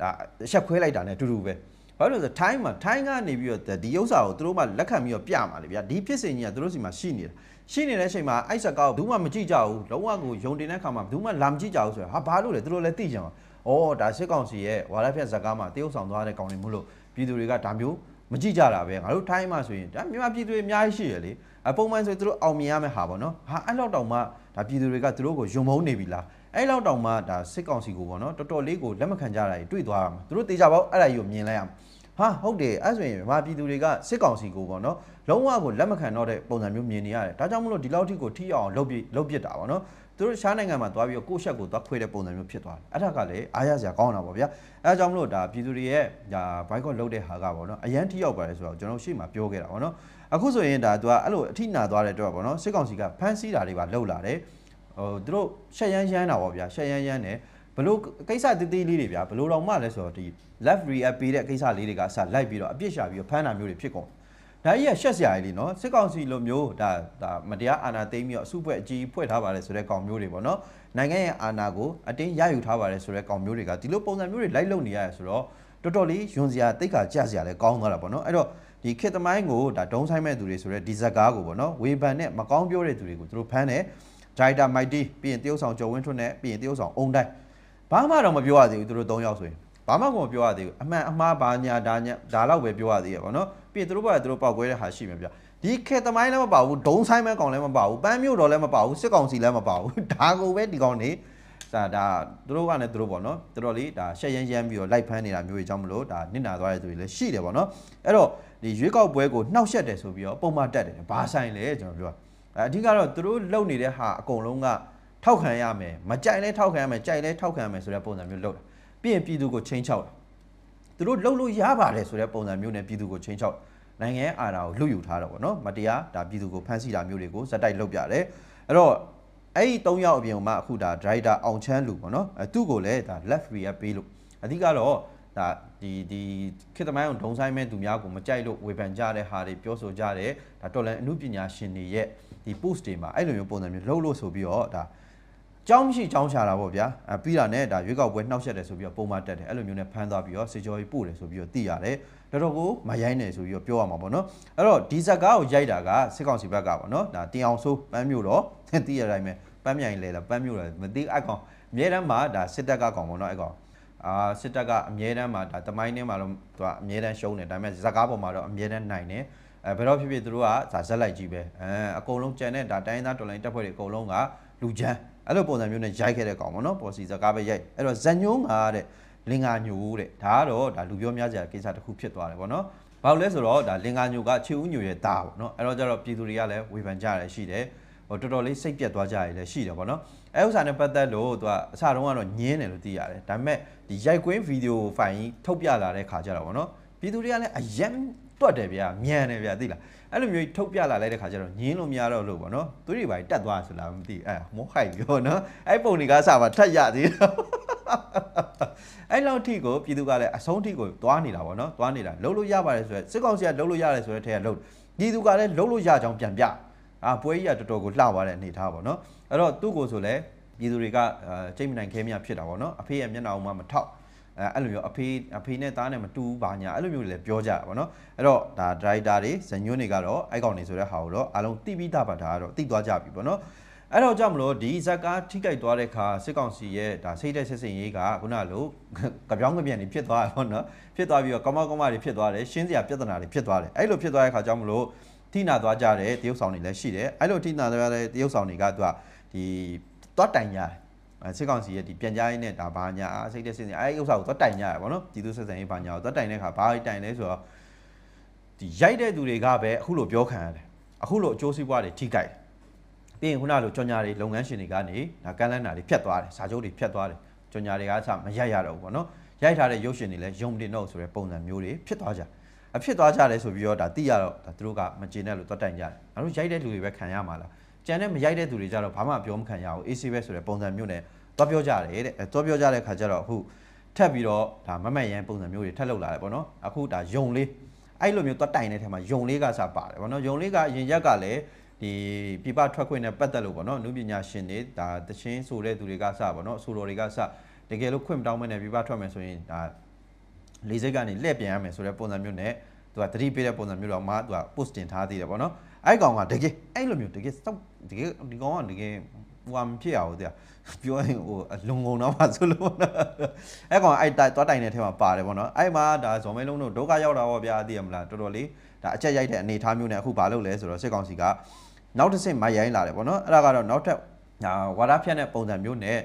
ဒါရှက်ခွဲလိုက်တာ ਨੇ အတူတူပဲဘာလို့လဲဆိုထိုင်းမှာထိုင်းကနေပြီးတော့ဒီဥစ္စာကိုသူတို့မှလက်ခံပြီးတော့ပြမှာလေဗျာဒီဖြစ်စဉ်ကြီးကသူတို့စီမှာရှိနေတာရှိနေတဲ့အချိန်မှာအိုက်ဆက်ကောက်ဘူးမှမကြည့်ကြဘူးလုံးဝကိုယုံတင်တဲ့ခါမှာဘူးမှလာမကြည့်ကြဘူးဆိုတော့ဟာဘာလို့လဲသူတို့လည်းသိကြမှာဩဒါစစ်ကောင်စီရဲ့ဝါရဖြတ်ဇကားမှာတရုတ်ဆောင်သွားတဲ့ကောင်တွေမို့လို့ပြည်သူတွေကဒါမျိုး မကြည့်ကြတာပဲငါတို့ထိုင်းမှာဆိုရင်ဒါမြန်မာပြည်သူတွေအများကြီးရှိရလေအပုံမှန်ဆိုရင်သူတို့အောင်မြင်ရမယ့်ဟာပေါ့နော်ဟာအဲ့လောက်တောင်မှဒါပြည်သူတွေကသူတို့ကိုယုံမုန်းနေပြီလားအဲ့လောက်တောင်မှဒါစစ်ကောင်စီကိုပေါ့နော်တော်တော်လေးကိုလက်မခံကြတာတွေတွေ့သွားတာမှာသူတို့တေချာပေါ့အဲ့ဒါကြီးကိုမြင်လိုက်ရမှာဟာဟုတ်တယ်အဲ့ဆိုရင်မြန်မာပြည်သူတွေကစစ်ကောင်စီကိုပေါ့နော်လုံးဝကိုလက်မခံတော့တဲ့ပုံစံမျိုးမြင်နေရတယ်ဒါကြောင့်မလို့ဒီလောက်ထိကိုထိအောင်လုပ်ပြလုပ်ပြတာပေါ့နော် သူတို့ရှားနိုင်ငံမှာသွားပြီးတော့ကိုယ့်ရှက်ကိုသွားခွေတဲ့ပုံစံမျိုးဖြစ်သွားတယ်အဲ့ဒါကလည်းအားရစရာကောင်းတာပေါ့ဗျာအဲဒါကြောင့်မလို့ဒါပြည်သူတွေရဲ့ဒါဘိုက်ကော့လုပ်တဲ့ဟာကပေါ့နော်အရန်ထိရောက်ပါတယ်ဆိုတော့ကျွန်တော်ရှေ့မှာပြောခဲ့တာပေါ့နော်အခုဆိုရင်ဒါသူကအဲ့လိုအထိနာသွားတဲ့အတွက်ပေါ့နော်စစ်ကောင်စီကဖမ်းဆီးတာတွေပါလှုပ်လာတယ်ဟိုသူတို့ရှက်ရမ်းရမ်းတာပေါ့ဗျာရှက်ရမ်းရမ်းတယ်ဘလို့ကိစ္စတေးသေးလေးတွေဗျာဘလို့တော့မှလဲဆိုတော့ဒီ left react ပေးတဲ့ကိစ္စလေးတွေကစလိုက်ပြီးတော့အပြစ်ရှာပြီးတော့ဖမ်းတာမျိုးတွေဖြစ်ကုန် ဒါကြီးကရှက်စရာကြီးလीနော်စစ်ကောင်စီလိုမျိုးဒါဒါမတရားအာဏာသိမ်းပြီးတော့အစုဖွဲ့အကြီးဖွဲ့ထားပါတယ်ဆိုတဲ့ကောင်မျိုးတွေပေါ့နော်နိုင်ငံရဲ့အာဏာကိုအတင်းရယူထားပါတယ်ဆိုတဲ့ကောင်မျိုးတွေကဒီလိုပုံစံမျိုးတွေလိုက်လုံနေရတယ်ဆိုတော့တော်တော်လေးယွန်စရာတိတ်ခါကြစရာလည်းကောင်းသွားတာပေါ့နော်အဲ့တော့ဒီခေတ်သမိုင်းကိုဒါဒုံဆိုင်မဲ့သူတွေဆိုတဲ့ဒီဇက်ကားကိုပေါ့နော်ဝေဖန်နဲ့မကောင်းပြောတဲ့သူတွေကိုသူတို့ဖမ်းတယ်ဂျိုက်တာမိုက်တီပြီးရင်တရုတ်ဆောင်ကျော်ဝင်းထွန်းနဲ့ပြီးရင်တရုတ်ဆောင်အုံတိုင်းဘာမှတော့မပြောရသေးဘူးသူတို့၃ယောက်ဆိုရင် ဘာမှကိုမပြောရသေးဘူးအမှန်အမှားဘာညာဒါညာဒါတော့ပဲပြောရသေးရပါတော့ပြီးရင်သူတို့ဘာသူတို့ပောက်ကွဲတဲ့ဟာရှိမှာဗျဒီခေတ်သမိုင်းလည်းမပါဘူးဒုံဆိုင်မဲကောင်လည်းမပါဘူးပန်းမျိုးတော်လည်းမပါဘူးစစ်ကောင်စီလည်းမပါဘူးဒါကိုပဲဒီကောင်နေဒါဒါသူတို့ကလည်းသူတို့ပေါ့နော်တော်တော်လေးဒါရှက်ရမ်းရမ်းပြီးတော့လိုက်ဖမ်းနေတာမျိုးတွေကြောင့်မလို့ဒါနစ်နာသွားတဲ့သူတွေလည်းရှိတယ်ပေါ့နော်အဲ့တော့ဒီရွေးကောက်ပွဲကိုနှောက်ယှက်တယ်ဆိုပြီးတော့ပုံမှန်တက်တယ်ဘာဆိုင်လဲကျွန်တော်ပြောအဓိကတော့သူတို့လုပ်နေတဲ့ဟာအကုန်လုံးကထောက်ခံရမယ်မကြိုက်လဲထောက်ခံရမယ်ကြိုက်လဲထောက်ခံရမယ်ဆိုတဲ့ပုံစံမျိုးလုပ်တာ ပြီးရင်ပြည်သူကိုချင်းချောက်တာသူတို့လှုပ်လို့ရပါတယ်ဆိုတဲ့ပုံစံမျိုးနဲ့ပြည်သူကိုချင်းချောက်နိုင်ငံရဲ့အာဏာကိုလွတ်ယူထားတော့ဗောနော်မတရားဒါပြည်သူကိုဖမ်းဆီးတာမျိုးတွေကိုဇက်တိုက်လုပ်ပြတယ်အဲ့တော့အဲ့ဒီ၃ယောက်အပြင်မှာအခုဒါ driver အောင်ချမ်းလူပေါ့နော်အဲသူ့ကိုလည်းဒါ left react ပေးလို့အဓိကတော့ဒါဒီဒီခေတ်သမိုင်းကိုဒုံဆိုင်မဲ့သူများကိုမကြိုက်လို့ဝေဖန်ကြတဲ့ဟာတွေပြောဆိုကြတဲ့ဒါတော်လန်အမှုပညာရှင်တွေရဲ့ဒီ post တွေမှာအဲ့လိုမျိုးပုံစံမျိုးလှုပ်လို့ဆိုပြီးတော့ဒါ ကြောင်းမရှိကြောင်းရှာတာပေါ့ဗျာအဲပြီးတာနဲ့ဒါရွေးကောက်ပွဲနှောက်ယှက်တယ်ဆိုပြီးတော့ပုံမှန်တက်တယ်အဲ့လိုမျိုးနဲ့ဖမ်းသွားပြီးတော့စေကျော်ကြီးပို့တယ်ဆိုပြီးတော့သိရတယ်တော်တော်ကိုမရိုင်းနေဆိုပြီးတော့ပြောရမှာပေါ့နော်အဲ့တော့ဒီဇက်ကားကိုရိုက်တာကစစ်ကောင်စီဘက်ကပေါ့နော်ဒါတင်အောင်ဆိုးပန်းမျိုးတော့သိရတိုင်းပဲပန်းမြိုင်လဲလားပန်းမျိုးလားမသိအကောင်အမြဲတမ်းမှာဒါစစ်တပ်ကကောင်ပေါ့နော်အကောင်အာစစ်တပ်ကအမြဲတမ်းမှာဒါတမိုင်းထဲမှာတော့သူကအမြဲတမ်းရှုံးတယ်ဒါပေမဲ့ဇက်ကားပေါ်မှာတော့အမြဲတမ်းနိုင်တယ်အဲဘယ်တော့ဖြစ်ဖြစ်သူတို့ကဇာဇက်လိုက်ကြီးပဲအဲအကုန်လုံးကြံတဲ့ဒါတိုင်းသားတော်လိုင်းတပ်ဖွဲ့တွေအကုန်လုံးကလူချမ်း အဲ့လိုပုံစံမျိုးနဲ့ရိုက်ခဲ့တဲ့ကောင်ပေါ့နော်ပေါ်စီဇကားပဲရိုက်အဲ့တော့ဇက်ညုံးကတဲ့လင်္ကာညိုတဲ့ဒါကတော့ဒါလူပြောများကြတဲ့ကိစ္စတစ်ခုဖြစ်သွားတယ်ဗောနော်ဘာလို့လဲဆိုတော့ဒါလင်္ကာညိုကချေဦးညိုရဲ့သားပေါ့နော်အဲ့တော့ကျတော့ပြည်သူတွေကလည်းဝေဖန်ကြရတယ်ရှိတယ်ဟိုတော်တော်လေးစိတ်ပြတ်သွားကြရလည်းရှိတယ်ဗောနော်အဲဥစ္စာနဲ့ပတ်သက်လို့သူကအစတုန်းကတော့ညင်းတယ်လို့သိရတယ်ဒါပေမဲ့ဒီရိုက်ကွင်းဗီဒီယိုဖိုင်ကြီးထုတ်ပြလာတဲ့ခါကျတော့ဗောနော်ပြည်သူတွေကလည်းအယံ တွတ်တယ်ဗျာမြန်တယ်ဗျာသိလားအဲ့လိုမျိုးထုတ်ပြလာလိုက်တဲ့ခါကျတော့ညင်းလို့မရတော့လို့ဗောနော်သူတွေဘာတက်သွားဆိုလားမသိအဲမောဟိုက်ပြောနော်အဲ့ပုံတွေကစပါထက်ရသေးတယ်အဲ့လောက်ထိကိုပြည်သူကလည်းအဆုံးထိကိုသွားနေတာဗောနော်သွားနေတာလှုပ်လို့ရပါတယ်ဆိုရယ်စစ်ကောင်စီကလှုပ်လို့ရတယ်ဆိုတဲ့ထဲကလှုပ်ပြည်သူကလည်းလှုပ်လို့ရကြောင်းပြန်ပြအာပွဲကြီးကတော်တော်ကိုလှသွားတဲ့အနေထားဗောနော်အဲ့တော့သူ့ကိုဆိုလဲပြည်သူတွေကအဲချိန်မနိုင်ခဲမြဖြစ်တာဗောနော်အဖေရဲ့မျက်နှာအောင်မှမထောက် အဲအဲ့လိုမျိုးအဖေအဖေနဲ့သားနဲ့မတူဘူးဘာညာအဲ့လိုမျိုးတွေလည်းပြောကြတာဗောနော်အဲ့တော့ဒါဒရိုက်တာတွေဇညွန်းတွေကတော့အိုက်ကောင်နေဆိုတဲ့ဟာကိုတော့အားလုံးတိပိတာပါဒါကတော့တိသွားကြပြီဗောနော်အဲ့တော့ကြောင့်မလို့ဒီဇက်ကားထိကြိုက်သွားတဲ့ခါစစ်ကောင်စီရဲ့ဒါစိတ်တဲ့ဆက်စင်ရေးကခုနလိုကြပြောင်းကြပြန်နေဖြစ်သွားတယ်ဗောနော်ဖြစ်သွားပြီးတော့ကမောက်ကမတွေဖြစ်သွားတယ်ရှင်းစရာပြဿနာတွေဖြစ်သွားတယ်အဲ့လိုဖြစ်သွားတဲ့ခါကြောင့်မလို့ထိနာသွားကြတဲ့တရုတ်ဆောင်တွေလည်းရှိတယ်အဲ့လိုထိနာသွားတဲ့တရုတ်ဆောင်တွေကသူကဒီသွားတိုင်ကြတယ် စစ်ကောင်စီရဲ့ဒီပြန်ကြားရေးနဲ့ဒါဘာညာစိတ်တဲ့စစ်စင်အဲ့ဒီဥစ္စာကိုသွားတိုင်ကြရပါတော့ဒီသူဆက်ဆံရေးဘာညာကိုသွားတိုင်တဲ့ခါဘာတိုင်လဲဆိုတော့ဒီရိုက်တဲ့သူတွေကပဲအခုလိုပြောခံရတယ်အခုလိုအကျိုးစီးပွားတွေထိကြိုက်ပြီးရင်ခုနလိုကြော်ညာတွေလုပ်ငန်းရှင်တွေကနေဒါကမ်းလန်းတာတွေဖြတ်သွားတယ်စာချုပ်တွေဖြတ်သွားတယ်ကြော်ညာတွေကစမရိုက်ရတော့ဘူးပေါ့နော်ရိုက်ထားတဲ့ရုပ်ရှင်တွေလည်းယုံတင်တော့ဆိုတဲ့ပုံစံမျိုးတွေဖြစ်သွားကြအဖြစ်သွားကြတယ်ဆိုပြီးတော့ဒါသိရတော့ဒါသူတို့ကမကျေနပ်လို့သွားတိုင်ကြတယ်ငါတို့ရိုက်တဲ့လူတွေပဲခံရမှာလား ကြံတဲ့မရိုက်တဲ့သူတွေကြတော့ဘာမှပြောမခံရဘူး AC ပဲဆိုတဲ့ပုံစံမျိုးနဲ့သွားပြောကြတယ်တဲ့သွားပြောကြတဲ့ခါကျတော့အခုထပ်ပြီးတော့ဒါမမတ်ရန်ပုံစံမျိုးတွေထပ်လောက်လာတယ်ပေါ့နော်အခုဒါယုံလေးအဲ့လိုမျိုးသွားတိုင်တဲ့ထဲမှာယုံလေးကစပါတယ်ပေါ့နော်ယုံလေးကအရင်ရက်ကလည်းဒီပြပထွက်ခွင့်နဲ့ပတ်သက်လို့ပေါ့နော်နုပညာရှင်တွေဒါတချင်းဆိုတဲ့သူတွေကစပေါ့နော်အဆိုတော်တွေကစတကယ်လို့ခွင့်မတောင်းမနဲ့ပြပထွက်မယ်ဆိုရင်ဒါလေးစိတ်ကနေလှည့်ပြန်ရမယ်ဆိုတဲ့ပုံစံမျိုးနဲ့သူကတတိပေးတဲ့ပုံစံမျိုးတော့မှသူက post တင်ထားသေးတယ်ပေါ့နော် အဲ့ကောင်ကတကယ်အဲ့လိုမျိုးတကယ်စောက်တကယ်ဒီကောင်ကတကယ်ဟိုမဖြစ်ရဘူးတဲ့ပြောရင်ဟိုအလုံငုံတော့မှဆိုလို့အဲ့ကောင်အဲ့တိုင်သွားတိုင်တဲ့ထဲမှာပါတယ်ပေါ့နော်အဲ့မှာဒါဇော်မဲလုံးတို့ဒုက္ခရောက်တာပေါ့ဗျာသိရမလားတော်တော်လေးဒါအချက်ရိုက်တဲ့အနေအထားမျိုးနဲ့အခုဘာလုပ်လဲဆိုတော့စစ်ကောင်စီကနောက်တစ်ဆင့်မရိုင်းလာတယ်ပေါ့နော်အဲ့ဒါကတော့နောက်ထပ်ဝါဒဖြန့်တဲ့ပုံစံမျိုးနဲ့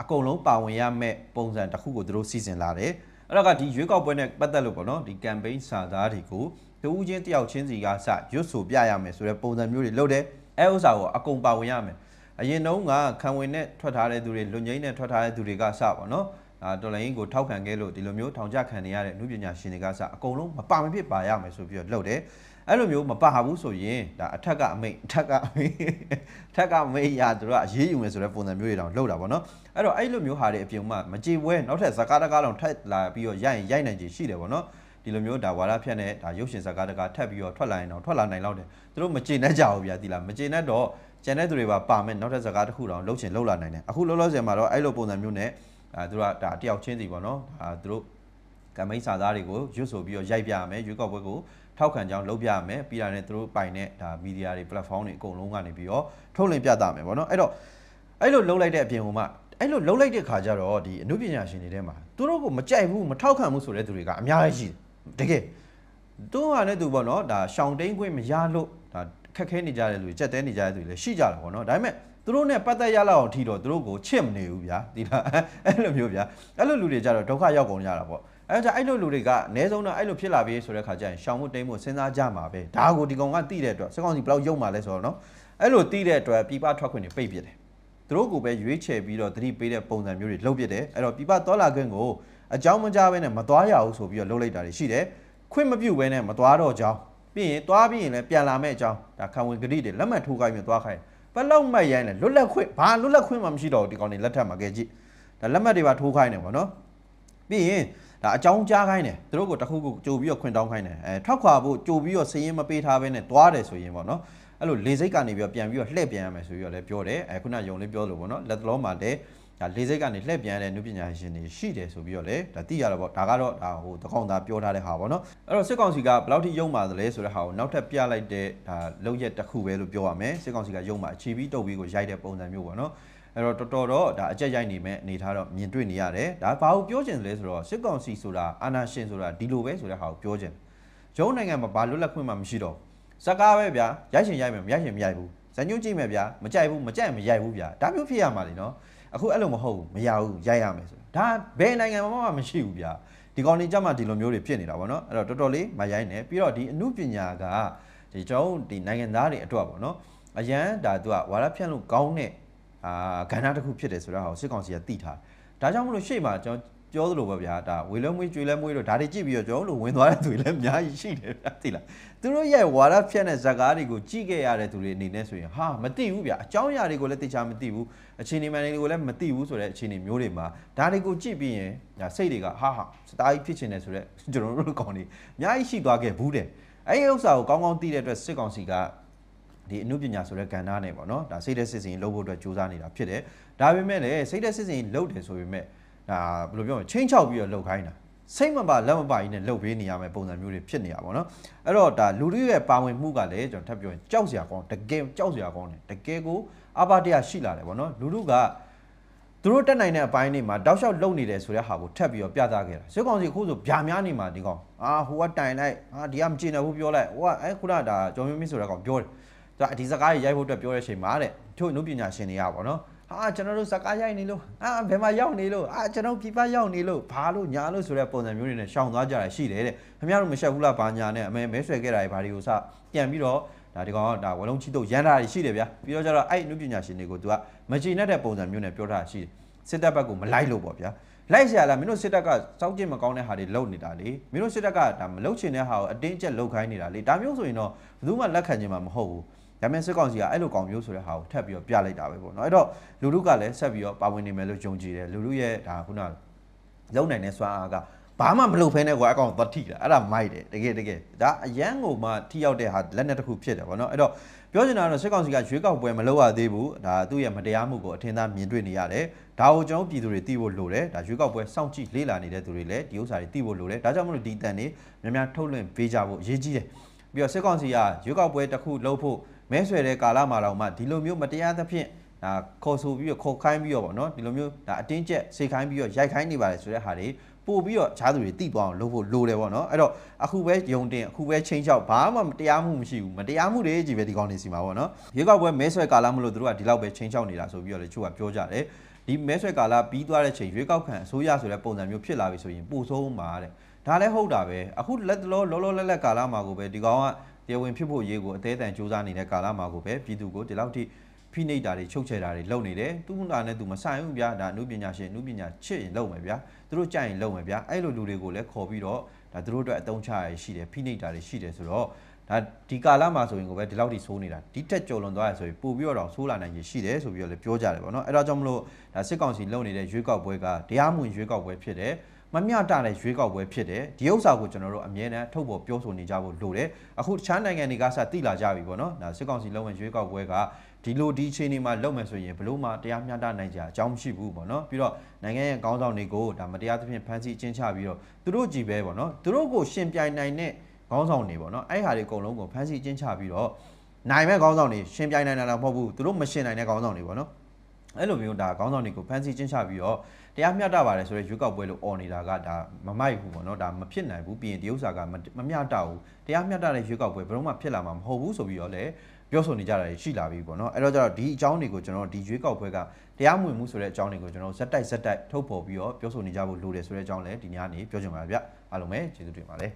အကုန်လုံးပါဝင်ရမယ့်ပုံစံတစ်ခုကိုသူတို့စီစဉ်လာတယ်အဲ့ဒါကဒီရွေးကောက်ပွဲနဲ့ပတ်သက်လို့ပေါ့နော်ဒီ campaign စာသားတွေကို တူဦးချင်းတယောက်ချင်းစီကစရွတ်ဆိုပြရမယ်ဆိုတဲ့ပုံစံမျိုးတွေလုပ်တယ်အဲဥစ္စာကိုအကုန်ပါဝင်ရမယ်အရင်တုန်းကခံဝင်နဲ့ထွက်ထားတဲ့သူတွေလွန်ငိမ့်နဲ့ထွက်ထားတဲ့သူတွေကစပါနော်အာတော်လိုင်းကိုထောက်ခံခဲ့လို့ဒီလိုမျိုးထောင်ချခံနေရတဲ့လူပညာရှင်တွေကစအကုန်လုံးမပါမဖြစ်ပါရမယ်ဆိုပြီးတော့လုပ်တယ်အဲ့လိုမျိုးမပါဘူးဆိုရင်ဒါအထက်ကအမိတ်အထက်ကအမိတ်အထက်ကအမိတ်ရာတို့ကအရေးယူမယ်ဆိုတဲ့ပုံစံမျိုးတွေတောင်လုပ်တာပေါ့နော်အဲ့တော့အဲ့လိုမျိုးဟာတွေအပြင်မှာမကြည်ပွဲနောက်ထပ်ဇကာတကားတောင်ထက်လာပြီးတော့ရိုက်ရင်ရိုက်နိုင်ချေရှိတယ်ပေါ့နော် ဒီလိုမျိုးဒါဝါရဖြတ်နဲ့ဒါရုပ်ရှင်ဇာတ်ကားတကားထပ်ပြီးတော့ထွက်လာရင်တော့ထွက်လာနိုင်လောက်တယ်သူတို့မကျေနပ်ကြဘူးဗျာဒီလားမကျေနပ်တော့ကျန်တဲ့သူတွေပါပါမယ်နောက်ထပ်ဇာတ်ကားတစ်ခုတောင်လှုပ်ချင်လှုပ်လာနိုင်တယ်အခုလောလောဆယ်မှာတော့အဲ့လိုပုံစံမျိုးနဲ့အဲသူတို့ကဒါတယောက်ချင်းစီပေါ့နော်ဒါသူတို့ကမိတ်စာသားတွေကိုရွတ်ဆိုပြီးတော့ရိုက်ပြရမယ်ရွေးကောက်ပွဲကိုထောက်ခံကြောင်းလုပ်ပြရမယ်ပြီးတာနဲ့သူတို့ပိုင်တဲ့ဒါမီဒီယာတွေ platform တွေအကုန်လုံးကနေပြီးတော့ထုတ်လင်းပြသမယ်ပေါ့နော်အဲ့တော့အဲ့လိုလှုပ်လိုက်တဲ့အပြင်ဟိုမှာအဲ့လိုလှုပ်လိုက်တဲ့ခါကျတော့ဒီအမှုပညာရှင်တွေထဲမှာသူတို့ကိုမကြိုက်ဘူးမထောက်ခံဘူးဆိုတဲ့သူတွေကအများကြီးရှိတယ် တကယ်သူကလည်းသူပေါ့နော်ဒါရှောင်းတိန်ခွင့်မရလို့ဒါခက်ခဲနေကြတဲ့လူတွေကြက်တဲနေကြတဲ့လူတွေလည်းရှိကြတာပေါ့နော်ဒါပေမဲ့သူတို့နဲ့ပတ်သက်ရလောက်အောင်ထီတော့သူတို့ကိုချစ်မနေဘူးဗျာဒီလားအဲ့လိုမျိုးဗျာအဲ့လိုလူတွေကြတော့ဒုက္ခရောက်ကုန်ကြတာပေါ့အဲ့ဒါအဲ့လိုလူတွေကအနည်းဆုံးတော့အဲ့လိုဖြစ်လာပြီဆိုတဲ့ခါကျရင်ရှောင်မှုတိမ်မှုစဉ်းစားကြမှာပဲဒါကိုဒီကောင်ကတိတဲ့အတွက်စကောင်းစီဘယ်လောက်ယုံမှာလဲဆိုတော့နော်အဲ့လိုတိတဲ့အတွက်ပြပထွက်ခွင့်တွေပိတ်ပြတယ်သူတို့ကိုပဲရွေးချယ်ပြီးတော့သတိပေးတဲ့ပုံစံမျိုးတွေလုပ်ပြတယ်အဲ့တော့ပြပတော်လာခွင့်ကို အကြောင်းမကြားဘဲနဲ့မသွားရဘူးဆိုပြီးတော့လုပ်လိုက်တာတွေရှိတယ်ခွင့်မပြုဘဲနဲ့မသွားတော့ကြောင်းပြီးရင်သွားပြီးရင်လည်းပြန်လာမဲ့အကြောင်းဒါခံဝင်ဂရိတွေလက်မှတ်ထိုးခိုင်းပြီးသွားခိုင်းဘယ်လောက်မှတ်ရိုင်းလဲလွတ်လပ်ခွင့်ဘာလွတ်လပ်ခွင့်မှမရှိတော့ဘူးဒီကောင်တွေလက်ထက်မှာကြည့်ကြည့်ဒါလက်မှတ်တွေပါထိုးခိုင်းတယ်ပေါ့နော်ပြီးရင်ဒါအကြောင်းကြားခိုင်းတယ်သူတို့ကိုတခုခုကြိုပြီးတော့ခွင့်တောင်းခိုင်းတယ်အဲထောက်ခွာဖို့ကြိုပြီးတော့စည်ရင်မပေးထားဘဲနဲ့တွားတယ်ဆိုရင်ပေါ့နော်အဲ့လိုလေစိတ်ကနေပြီးတော့ပြန်ပြီးတော့လှည့်ပြန်ရမယ်ဆိုပြီးတော့လည်းပြောတယ်အဲခုနယုံလေးပြောလို့ပေါ့နော်လက်တလုံးမှာလည်း ဒါလေစိတ်ကနေလှည့်ပြန်ရတဲ့နုပညာရှင်တွေရှိတယ်ဆိုပြီးတော့လည်းဒါသိရတော့ပေါ့ဒါကတော့ဒါဟိုတကောင်သားပြောထားတဲ့ဟာပေါ့နော်အဲ့တော့စစ်ကောင်စီကဘယ်လောက်ထိယုံပါသလဲဆိုတဲ့ဟာကိုနောက်ထပ်ပြလိုက်တဲ့ဒါလောက်ရက်တစ်ခုပဲလို့ပြောရမယ်စစ်ကောင်စီကယုံပါအခြေပြီးတုတ်ပြီးကိုရိုက်တဲ့ပုံစံမျိုးပေါ့နော်အဲ့တော့တော်တော်တော့ဒါအကြက်ရိုက်နေမဲ့အနေထားတော့မြင်တွေ့နေရတယ်ဒါဘာလို့ပြောချင်လဲဆိုတော့စစ်ကောင်စီဆိုတာအာဏာရှင်ဆိုတာဒီလိုပဲဆိုတဲ့ဟာကိုပြောချင်ဂျုံနိုင်ငံမှာဘာလွတ်လပ်ခွင့်မှမရှိတော့စကားပဲဗျာရိုက်ရှင်ရိုက်မယ်မရိုက်ရှင်မရိုက်ဘူးဇညွှန်းကြည့်မယ်ဗျာမကြိုက်ဘူးမကြိုက်မရိုက်ဘူးဗျာဒါမျိုးဖြစ်ရမှာလေနော် အခုအဲ့လိုမဟုတ်ဘူးမရဘူးရိုက်ရမယ်ဆိုဒါဘယ်နိုင်ငံမှာမှမရှိဘူးဗျာဒီကောင်နေကြမှာဒီလိုမျိုးတွေဖြစ်နေတာဗောနော်အဲ့တော့တော်တော်လေးမရိုက်နဲ့ပြီးတော့ဒီအမှုပညာကဒီကျွန်တော်တို့ဒီနိုင်ငံသားတွေအတွက်ဗောနော်အရန်ဒါသူကဝါရဖြန့်လို့ကောင်းတဲ့အာကဏ္ဍတစ်ခုဖြစ်တယ်ဆိုတော့ဟောစစ်ကောင်စီကတိထားဒါကြောင့်မလို့ရှေ့မှာကျွန်တော် ပြောသလိုပဲဗျာဒါဝေလွဲမွေးကျွေလဲမွေးလို့ဒါတွေကြည့်ပြီးတော့ကျွန်တော်တို့ဝင်သွားတဲ့သူတွေလည်းအများကြီးရှိတယ်ဗျာသိလားသူတို့ရဲ့ဝါရဖြန့်တဲ့ဇာတ်ကားတွေကိုကြည့်ခဲ့ရတဲ့သူတွေအနေနဲ့ဆိုရင်ဟာမသိဘူးဗျာအကြောင်းအရာတွေကိုလည်းသိချာမသိဘူးအခြေအနေမှန်တွေကိုလည်းမသိဘူးဆိုတဲ့အခြေအနေမျိုးတွေမှာဒါတွေကိုကြည့်ပြီးရင်ညာစိတ်တွေကဟာဟာစတားကြီးဖြစ်ချင်တယ်ဆိုတော့ကျွန်တော်တို့ကောင်တွေအများကြီးရှိသွားခဲ့ဘူးတယ်အဲ့ဒီဥစ္စာကိုကောင်းကောင်းသိတဲ့အတွက်စစ်ကောင်စီကဒီအမှုပညာဆိုတဲ့ကဏ္ဍနဲ့ပေါ့နော်ဒါစိတ်တဲ့စစ်စင်လုပ်ဖို့အတွက်စူးစမ်းနေတာဖြစ်တယ်ဒါပေမဲ့လည်းစိတ်တဲ့စစ်စင်လုပ်တယ်ဆိုပေမဲ့ ဒါဘယ်လိုပြောမလဲချင်းချောက်ပြီးတော့လုပ်ခိုင်းတာစိတ်မပါလက်မပါကြီးနဲ့လှုပ်ပေးနေရမယ့်ပုံစံမျိုးတွေဖြစ်နေတာပေါ့နော်အဲ့တော့ဒါလူတွေရဲ့ပါဝင်မှုကလည်းကျွန်တော်ထပ်ပြောရင်ကြောက်စရာကောင်းတကယ်ကြောက်စရာကောင်းတယ်တကယ်ကိုအပါတရားရှိလာတယ်ပေါ့နော်လူတို့ကသူတို့တက်နိုင်တဲ့အပိုင်းတွေမှာတောက်လျှောက်လုံနေတယ်ဆိုတဲ့ဟာကိုထပ်ပြီးတော့ပြသခဲ့တာစစ်ကောင်စီအခုဆိုဗျာများနေမှာဒီကောင်အာဟိုကတိုင်လိုက်အာဒီကမကျင်တယ်ဘူးပြောလိုက်ဟိုကအဲခုနကဒါကျော်မျိုးမင်းဆိုတဲ့ကောင်ပြောတယ်ဒါဒီစကားကြီးရိုက်ဖို့အတွက်ပြောတဲ့အချိန်မှာတဲ့ချို့အနုပညာရှင်တွေကပေါ့နော် အာကျွန်တော်တို့စကားရိုက်နေလို့အာဘယ်မှာရောက်နေလို့အာကျွန်တော်ပြပရောက်နေလို့ဘာလို့ညာလို့ဆိုတဲ့ပုံစံမျိုးတွေနဲ့ရှောင်သွားကြတာရှိတယ်တဲ့ခင်ဗျားတို့မရှက်ဘူးလားဘာညာနဲ့အမေမဲဆွဲခဲ့တာတွေဘာတွေကိုစပြန်ပြီးတော့ဒါဒီကောင်ကဒါဝလုံးချီတုတ်ရန်တာတွေရှိတယ်ဗျာပြီးတော့ကျတော့အဲ့အမှုပညာရှင်တွေကိုသူကမချိနဲ့တဲ့ပုံစံမျိုးနဲ့ပြောထားရှိတယ်စစ်တပ်ဘက်ကမလိုက်လို့ပေါ့ဗျာလိုက်ရလားမင်းတို့စစ်တပ်ကစောက်ကျင်မကောင်းတဲ့ဟာတွေလုပ်နေတာလေမင်းတို့စစ်တပ်ကဒါမလုပ်ချင်တဲ့ဟာကိုအတင်းအကျပ်လုပ်ခိုင်းနေတာလေဒါမျိုးဆိုရင်တော့ဘယ်သူမှလက်ခံချင်မှာမဟုတ်ဘူး ဒါပေမဲ့စစ်ကောင်စီကအဲ့လိုကောင်မျိုးဆိုတဲ့ဟာကိုထပ်ပြီးတော့ပြလိုက်တာပဲပေါ့နော်အဲ့တော့လူလူကလည်းဆက်ပြီးတော့ပါဝင်နေမယ်လို့ယုံကြည်တယ်လူလူရဲ့ဒါခုနလုံနိုင်တဲ့စွမ်းအားကဘာမှမလုပ်ဖဲနဲ့ကွာအကောင်သတိတာအဲ့ဒါမိုက်တယ်တကယ်တကယ်ဒါအရန်ကိုမှထိရောက်တဲ့ဟာလက်နဲ့တစ်ခုဖြစ်တယ်ပေါ့နော်အဲ့တော့ပြောချင်တာကတော့စစ်ကောင်စီကရွေးကောက်ပွဲမလုပ်ရသေးဘူးဒါသူ့ရဲ့မတရားမှုကိုအထင်သာမြင်တွေ့နေရတယ်ဒါကိုကျွန်တော်ပြည်သူတွေသိဖို့လိုတယ်ဒါရွေးကောက်ပွဲစောင့်ကြည့်လေ့လာနေတဲ့သူတွေလည်းဒီဥစ္စာတွေသိဖို့လိုတယ်ဒါကြောင့်မလို့ဒီတန်တွေများများထုတ်လွှင့်ပေးကြဖို့အရေးကြီးတယ်ပြီးတော့စစ်ကောင်စီကရွေးကောက်ပွဲတစ်ခုလုပ်ဖို့မဲဆွယ်တဲ့ကာလမှာတော့မှဒီလိုမျိုးမတရားသဖြင့်ဒါခေါ်ဆိုပြီးတော့ခေါ်ခိုင်းပြီးတော့ဗောနော်ဒီလိုမျိုးဒါအတင်းကျပ်စေခိုင်းပြီးတော့ရိုက်ခိုင်းနေပါတယ်ဆိုတဲ့ဟာတွေပို့ပြီးတော့ခြားသူတွေတိသွားအောင်လုပ်ဖို့လိုတယ်ဗောနော်အဲ့တော့အခုပဲယုံတင်အခုပဲချင်းချောက်ဘာမှမတရားမှုမရှိဘူးမတရားမှုတွေကြီးပဲဒီကောင်းနေစီမှာဗောနော်ရွေးကောက်ပွဲမဲဆွယ်ကာလမလို့တို့ကဒီလောက်ပဲချင်းချောက်နေတာဆိုပြီးတော့လေချို့ကပြောကြတယ်ဒီမဲဆွယ်ကာလပြီးသွားတဲ့ချိန်ရွေးကောက်ခံအစိုးရဆိုတဲ့ပုံစံမျိုးဖြစ်လာပြီဆိုရင်ပို့ဆုံးမှာတဲ့ဒါလည်းဟုတ်တာပဲအခုလက်တလောလောလောလက်လက်ကာလမှာကိုပဲဒီကောင်က တရားဝင်ဖြစ်ဖို့ရေးကိုအသေးအံစူးစမ်းနေတဲ့ကာလမှာကိုပဲပြည်သူကိုဒီလောက်ထိဖိနှိပ်တာတွေချုပ်ချယ်တာတွေလုပ်နေတယ်သူ့နာနဲ့သူမဆိုင်ဘူးဗျာဒါအမှုပညာရှင်အမှုပညာချစ်ရင်လုပ်မယ်ဗျာသူတို့ကြိုက်ရင်လုပ်မယ်ဗျာအဲ့လိုလူတွေကိုလည်းခေါ်ပြီးတော့ဒါသူတို့အတွက်အတုံးချရရှိတယ်ဖိနှိပ်တာတွေရှိတယ်ဆိုတော့ဒါဒီကာလမှာဆိုရင်ကိုပဲဒီလောက်ထိဆိုးနေတာဒီတက်ကြော်လွန်သွားရဆိုရင်ပို့ပြီးတော့ဆိုးလာနိုင်ရရှိတယ်ဆိုပြီးတော့လည်းပြောကြတယ်ပေါ့နော်အဲ့ဒါကြောင့်မလို့ဒါစစ်ကောင်စီလုပ်နေတဲ့ရွေးကောက်ပွဲကတရားမဝင်ရွေးကောက်ပွဲဖြစ်တယ် မမျှတတဲ့ရွေးကောက်ပွဲဖြစ်တယ်ဒီဥစ္စာကိုကျွန်တော်တို့အမြဲတမ်းထုတ်ပေါ်ပြောဆိုနေကြဖို့လိုတယ်အခုတခြားနိုင်ငံတွေကစတိလာကြပြီပေါ့နော်ဒါစစ်ကောင်စီလုံးဝင်ရွေးကောက်ပွဲကဒီလိုဒီအခြေအနေမှာလုပ်မယ်ဆိုရင်ဘလို့မှတရားမျှတနိုင်ကြအကြောင်းမရှိဘူးပေါ့နော်ပြီးတော့နိုင်ငံရဲ့ခေါင်းဆောင်တွေကိုဒါမတရားသဖြင့်ဖမ်းဆီးအကျဉ်းချပြီးတော့သူတို့ကြည်ပဲပေါ့နော်သူတို့ကိုရှင်ပြိုင်နိုင်တဲ့ခေါင်းဆောင်တွေပေါ့နော်အဲ့ဟာတွေအကုန်လုံးကိုဖမ်းဆီးအကျဉ်းချပြီးတော့နိုင်မဲ့ခေါင်းဆောင်တွေရှင်ပြိုင်နိုင်တာလည်းမဟုတ်ဘူးသူတို့မရှင်နိုင်တဲ့ခေါင်းဆောင်တွေပေါ့နော်အဲ့လိုမျိုးဒါခေါင်းဆောင်တွေကိုဖမ်းဆီးကျင်းချပြီးတော့ တရားမျှတပါတယ်ဆိုတော့ရွေးကောက်ပွဲလို့អော်နေတာကဒါမမိုက်ဘူးပေါ့နော်ဒါမဖြစ်နိုင်ဘူးပြီးရင်ဒီဥစ္စာကမမျှတဘူးတရားမျှတတဲ့ရွေးကောက်ပွဲဘယ်တော့မှဖြစ်လာမှာမဟုတ်ဘူးဆိုပြီးတော့လည်းပြောဆိုနေကြတာရှိလာပြီပေါ့နော်အဲ့တော့ကျတော့ဒီအကြောင်းတွေကိုကျွန်တော်ဒီရွေးကောက်ပွဲကတရားမဝင်မှုဆိုတဲ့အကြောင်းတွေကိုကျွန်တော်ဇက်တိုက်ဇက်တိုက်ထုတ်ဖော်ပြီးတော့ပြောဆိုနေကြဖို့လိုတယ်ဆိုတဲ့အကြောင်းလည်းဒီညနေပြောချင်ပါဗျအားလုံးပဲကျေးဇူးတင်ပါတယ်